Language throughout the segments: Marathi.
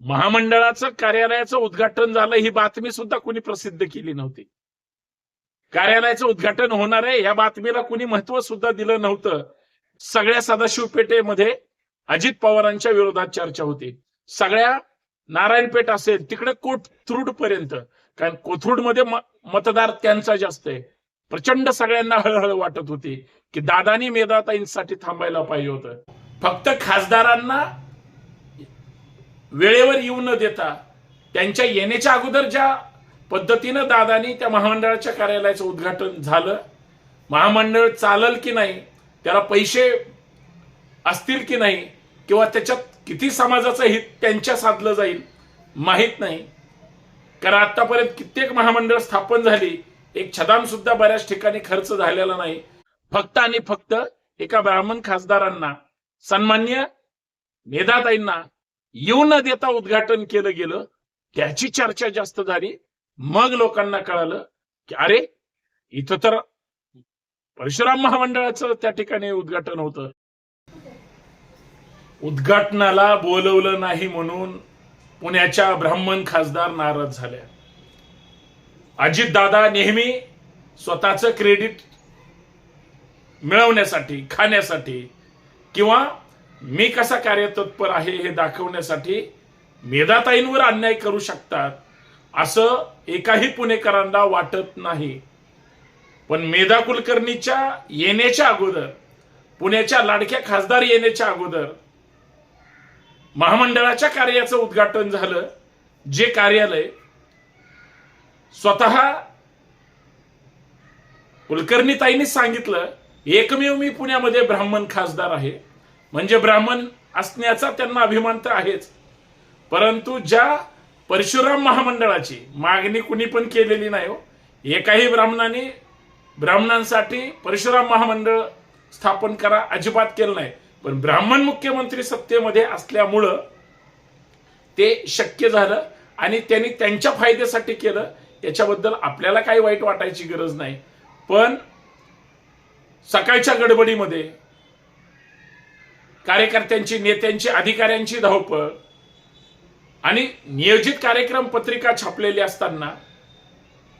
महामंडळाचं कार्यालयाचं उद्घाटन झालं ही बातमी सुद्धा कुणी प्रसिद्ध केली नव्हती. कार्यालयाचं उद्घाटन होणार आहे या बातमीला कुणी महत्त्व सुद्धा दिलं नव्हतं. सगळ्या सदाशिव पेठेमध्ये अजित पवारांच्या विरोधात चर्चा होती. सगळ्या नारायणपेठ असेल तिकडे कोथरूड पर्यंत कारण कोथरूडमध्ये मतदार त्यांचा जास्त आहे. प्रचंड सगळ्यांना हळहळ वाटत होती की दादानी मेधाताईंसाठी थांबायला पाहिजे होतं. फक्त खासदारांना वेळेवर येऊ न देता त्यांच्या येण्याच्या अगोदर ज्या पद्धतीनं दादानी त्या महामंडळाच्या कार्यालयाचं उद्घाटन झालं महामंडळ चालल की नाही त्याला पैसे असतील की नाही किंवा त्याच्यात किती समाजाचं हित त्यांच्या साधलं जाईल माहीत नाही. कारण आतापर्यंत कित्येक महामंडळ स्थापन झाली एक छदाम सुद्धा बऱ्याच ठिकाणी खर्च झालेला नाही. फक्त आणि फक्त एका ब्राह्मण खासदारांना सन्मान्य मेधाताईंना येऊ न देता उद्घाटन केलं गेलं त्याची चर्चा जास्त झाली. मग लोकांना कळालं की अरे इथं तर परशुराम महामंडळाचं त्या ठिकाणी उद्घाटन होतं. उद्घाटनाला बोलवलं नाही म्हणून पुण्याच्या ब्राह्मण खासदार नाराज झाल्या. अजितदादा नेहमी स्वतःचं क्रेडिट मिळवण्यासाठी खाण्यासाठी किंवा मी कसा कार्यतत्पर आहे हे दाखवण्यासाठी मेधाताईंवर अन्याय करू शकतात असं एकाही पुणेकरांना वाटत नाही. पण मेधा कुलकर्णीच्या येण्याच्या अगोदर पुण्याच्या लाडक्या खासदार येण्याच्या अगोदर महामंडळाच्या कार्याचं उद्घाटन झालं जे कार्यालय स्वतः कुलकर्णीताईंनी सांगितलं एकमेव मी पुण्यामध्ये ब्राह्मण खासदार आहे. म्हणजे ब्राह्मण असण्याचा त्यांना अभिमान तर आहेच. परंतु ज्या परशुराम महामंडळाची मागणी कुणी पण केलेली नाही हो एकाही ब्राह्मणाने ब्राह्मणांसाठी परशुराम महामंडळ स्थापन करा अजिबात केलं नाही. पण ब्राह्मण मुख्यमंत्री सत्तेमध्ये असल्यामुळं ते शक्य झालं आणि त्यांनी त्यांच्या फायद्यासाठी केलं याच्याबद्दल आपल्याला काही वाईट वाटायची गरज नाही. पण सकाळच्या गडबडीमध्ये कार्यकर्त्यांची नेत्यांची अधिकाऱ्यांची धावपळ आणि नियोजित कार्यक्रम पत्रिका छापलेली असताना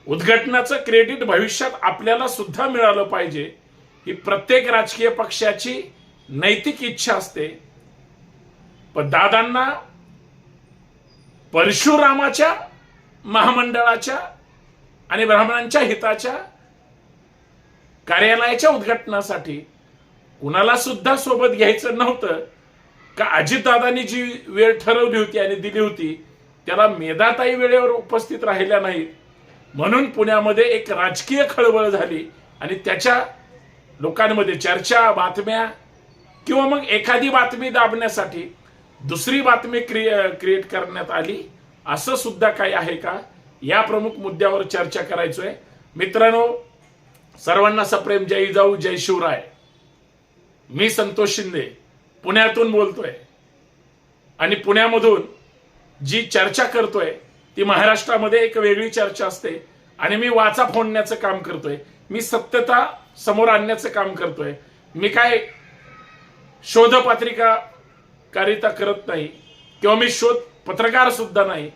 उद्घाटनाचं क्रेडिट भविष्यात आपल्याला सुद्धा मिळालं पाहिजे ही प्रत्येक राजकीय पक्षाची नैतिक इच्छा असते. पण दादांना परशुरामाच्या महामंडळाच्या आणि ब्राह्मणांच्या हिताच्या कार्यालयाच्या उद्घाटनासाठी कुणाला सुद्धा सोबत घ्यायचं नव्हतं. का अजितदादांनी जी वेळ ठरवली होती आणि दिली होती त्याला मेधाताई वेळेवर उपस्थित राहिल्या नाहीत. म्हणून पुण्यामध्ये एक राजकीय खळबळ झाली आणि त्याच्या लोकांमध्ये चर्चा बातम्या किंवा मग एखादी बातमी दाबण्यासाठी दुसरी बातमी क्रिए क्रिएट करण्यात आली असं सुद्धा काही आहे का? या प्रमुख मुद्द्यावर चर्चा करायचोय. मित्रांनो सर्वांना सप्रेम. जय जाऊ जय शिवराय. मी संतोष शिंदे पुण्यातून बोलतोय. आणि पुण्यामधून जी चर्चा करतोय ती महाराष्ट्रामध्ये एक वेगळी चर्चा असते. आणि मी वाचा फोडण्याचं काम करतोय. मी सत्यता समोर आणण्याचं काम करतोय. मी काय शोधपत्रिका कारिता करत नाही किंवा मी शोध पत्रकार सुद्धा नाही.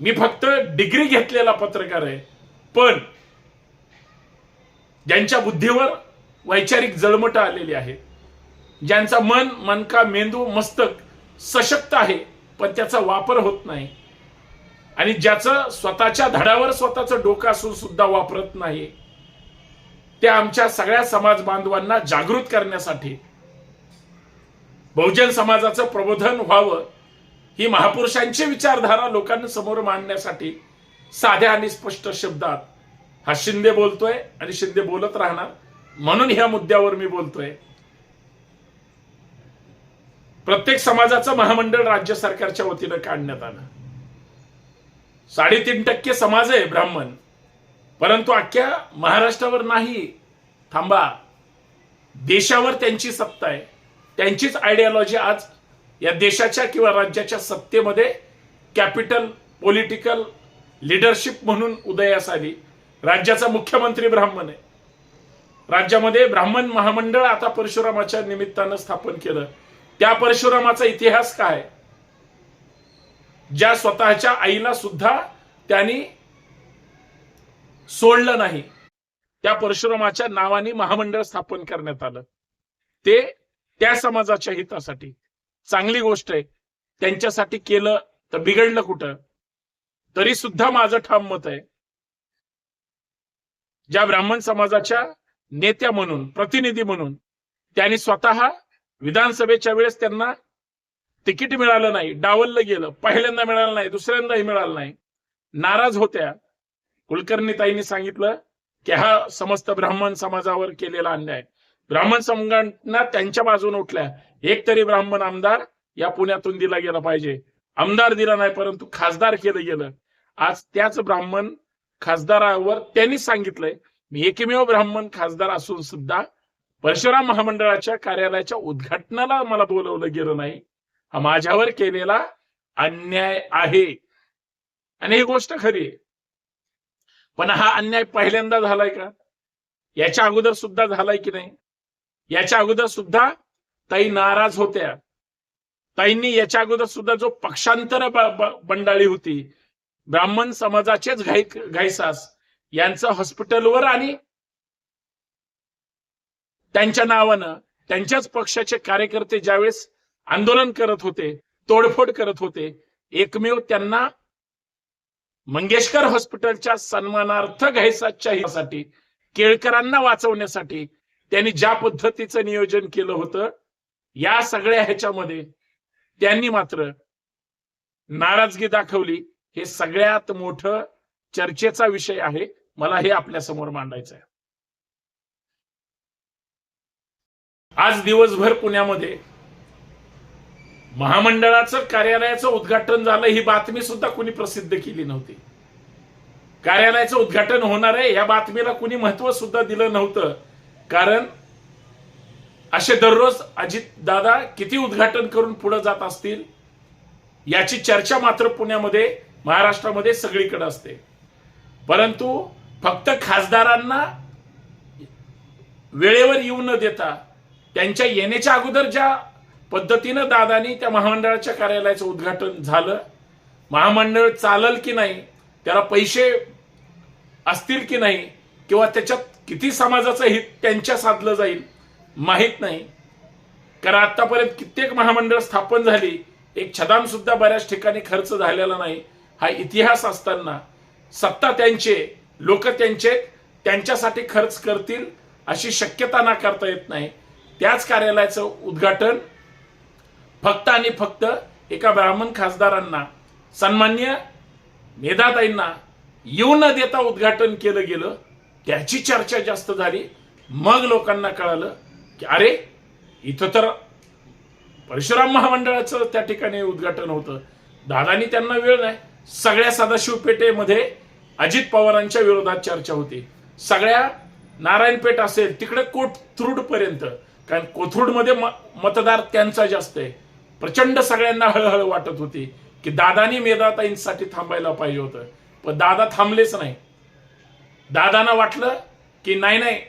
मी फक्त डिग्री घेतलेला पत्रकार आहे. पण ज्यांच्या बुद्धीवर वैचारिक जळमट आलेली आहेत ज्यांचा मन मनका मेंदू मस्तक सशक्त आहे पण त्याचा वापर होत नाही. आणि ज्याचं स्वतःच्या धडावर स्वतःचं डोकं असून सुद्धा वापरत नाही ते आमच्या सगळ्या समाज बांधवांना जागृत करण्यासाठी बहुजन समाजाचं प्रबोधन व्हावं ही महापुरुषांची विचारधारा लोकांसमोर मांडण्यासाठी साध्या आणि स्पष्ट शब्दात हा शिंदे बोलतोय आणि शिंदे बोलत राहणार. म्हणून ह्या मुद्द्यावर मी बोलतोय. प्रत्येक समाजाचं महामंडळ राज्य सरकारच्या वतीनं काढण्यात आलं. साडेतीन टक्के समाज आहे ब्राह्मण. परंतु अख्ख्या महाराष्ट्रावर नाही. थांबा. देशावर त्यांची सत्ता आहे. त्यांचीच आयडियॉलॉजी आज या देशाच्या किंवा राज्याच्या सत्तेमध्ये कॅपिटल पॉलिटिकल लिडरशिप म्हणून उदयास आली. राज्याचा मुख्यमंत्री ब्राह्मण आहे. राज्यामध्ये ब्राह्मण महामंडळ आता परशुरामाच्या निमित्तानं स्थापन केलं. त्या परशुरामाचा इतिहास काय? ज्या स्वतःच्या आईला सुद्धा त्यांनी सोडलं नाही त्या परशुरामाच्या नावाने महामंडळ स्थापन करण्यात आलं. ते त्या समाजाच्या हितासाठी. चांगली गोष्ट आहे. त्यांच्यासाठी केलं तर बिघडलं कुठं? तरी सुद्धा माझं ठाम मत आहे. ज्या ब्राह्मण समाजाच्या नेत्या म्हणून प्रतिनिधी म्हणून त्यांनी स्वतः विधानसभेच्या वेळेस त्यांना तिकीट मिळालं नाही. डावललं गेलं. पहिल्यांदा मिळालं नाही. दुसऱ्यांदाही मिळालं नाही. नाराज होत्या. कुलकर्णी ताईंनी सांगितलं की हा समस्त ब्राह्मण समाजावर केलेला अन्याय. ब्राह्मण संघटना त्यांच्या बाजून उठल्या. एक तरी ब्राह्मण आमदार या पुण्यातून दिला गेला पाहिजे. आमदार दिला नाही परंतु खासदार केलं गेलं. आज त्याच ब्राह्मण खासदारावर त्यांनी सांगितलंय. मी एकमेव ब्राह्मण खासदार असून सुद्धा परशुराम महामंडळाच्या कार्यालयाच्या उद्घाटनाला मला बोलवलं गेलं नाही. हा माझ्यावर केलेला अन्याय आहे. आणि ही गोष्ट खरी आहे. पण हा अन्याय पहिल्यांदा झालाय का? याच्या अगोदर सुद्धा झालाय की नाही? याच्या अगोदर सुद्धा ताई नाराज होत्या. ताईंनी याच्या अगोदर सुद्धा जो पक्षांतर ब- ब- बंडाळी होती ब्राह्मण समाजाचेच घाई घाईसास यांचं हॉस्पिटलवर आणि त्यांच्या नावानं त्यांच्याच पक्षाचे कार्यकर्ते ज्यावेळेस आंदोलन करत होते तोडफोड करत होते एकमेव त्यांना मंगेशकर हॉस्पिटलच्या सन्मानार्थ घ्यायसाच्या केळकरांना वाचवण्यासाठी त्यांनी ज्या पद्धतीचं नियोजन केलं होतं या सगळ्या ह्याच्यामध्ये त्यांनी मात्र नाराजगी दाखवली. हे सगळ्यात मोठं चर्चेचा विषय आहे. मला हे आपल्यासमोर मांडायचं आहे आज दिवसभर पुण्यामध्ये महामंडळाचं कार्यालयाचं उद्घाटन झालं ही बातमी सुद्धा कुणी प्रसिद्ध केली नव्हती. कार्यालयाचं उद्घाटन होणार आहे या बातमीला कुणी महत्त्व सुद्धा दिलं नव्हतं. कारण असे दररोज अजित दादा किती उद्घाटन करून पुढे जात असतील याची चर्चा मात्र पुण्यामध्ये महाराष्ट्रामध्ये सगळीकडे असते. परंतु फक्त खासदारांना वेळेवर येऊ न देता त्यांच्या येण्याच्या अगोदर ज्या पद्धतीनं दादानी त्या महामंडळाच्या कार्यालयाचं उद्घाटन झालं महामंडळ चालल की नाही त्याला पैसे असतील की नाही किंवा त्याच्यात किती समाजाचं हित त्यांच्या साधलं जाईल माहीत नाही. कारण आतापर्यंत कित्येक महामंडळ स्थापन झाली एक छदाम सुद्धा बऱ्याच ठिकाणी खर्च झालेला नाही. हा इतिहास असताना सत्ता त्यांचे लोक त्यांचे त्यांच्यासाठी खर्च करतील अशी शक्यता नाकारता येत नाही. त्याच कार्यालयाचं उद्घाटन फक्त आणि फक्त एका ब्राह्मण खासदारांना सन्मान्य मेधाताईंना येऊ न देता उद्घाटन केलं गेलं त्याची चर्चा जास्त झाली. मग लोकांना कळालं की अरे इथं तर परशुराम महामंडळाचं त्या ठिकाणी उद्घाटन होतं. दादानी त्यांना वेळ नाही. सगळ्या सदाशिव पेठेमध्ये अजित पवारांच्या विरोधात चर्चा होती. सगळ्या नारायणपेठ असेल तिकडे थ्रुड पर्यंत कारण कोथरूडमध्ये म- मतदार त्यांचा जास्त आहे. प्रचंड सगळ्यांना हळहळ वाटत होती की दादानी मेधाताईंसाठी थांबायला पाहिजे होतं. पण दादा थांबलेच नाही. दादांना वाटलं की नाही नाही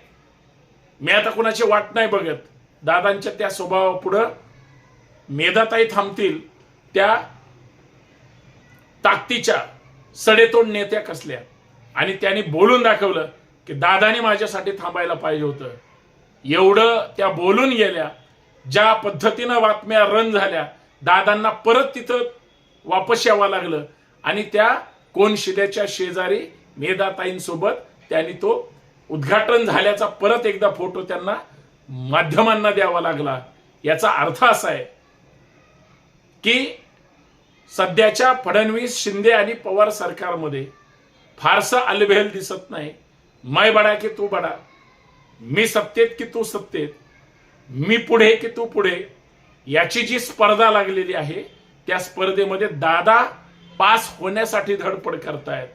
मी आता कुणाची वाट नाही बघत. दादांच्या त्या स्वभावापुढं मेधाताई थांबतील त्या ताकदीच्या सडेतोड नेत्या कसल्या. आणि त्यांनी बोलून दाखवलं की दादाने माझ्यासाठी थांबायला पाहिजे होतं. एवढं त्या बोलून गेल्या ज्या पद्धतीनं बातम्या रन झाल्या दादांना परत तिथं वापस यावं लागलं. आणि त्या कोनशिल्याच्या शेजारी मेधाताईंसोबत त्यांनी तो उद्घाटन झाल्याचा परत एकदा फोटो त्यांना माध्यमांना द्यावा लागला. याचा अर्थ असा आहे की सध्याच्या फडणवीस शिंदे आणि पवार सरकारमध्ये फारसं अलबेल दिसत नाही. मै बडा की तू बडा. मी सत्तेत की तू सत्तेत मी पुढे की तू पुढे? याची जी स्पर्धा लागलेली आहे त्या स्पर्धेमध्ये दादा पास होण्यासाठी धडपड करतायत.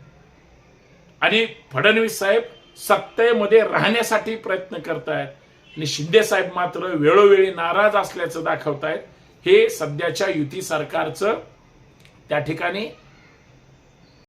आणि फडणवीस साहेब सत्तेमध्ये राहण्यासाठी प्रयत्न करतायत. आणि शिंदे साहेब मात्र वेळोवेळी नाराज असल्याचं दाखवतायत. हे सध्याच्या युती सरकारचं त्या ठिकाणी